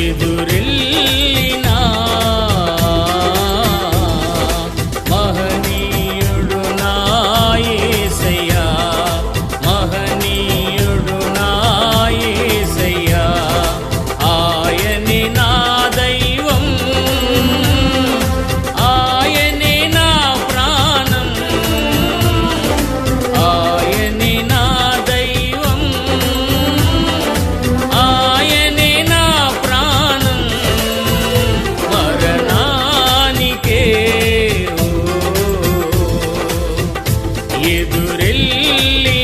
എതിരിൽ ఎదురెల్లి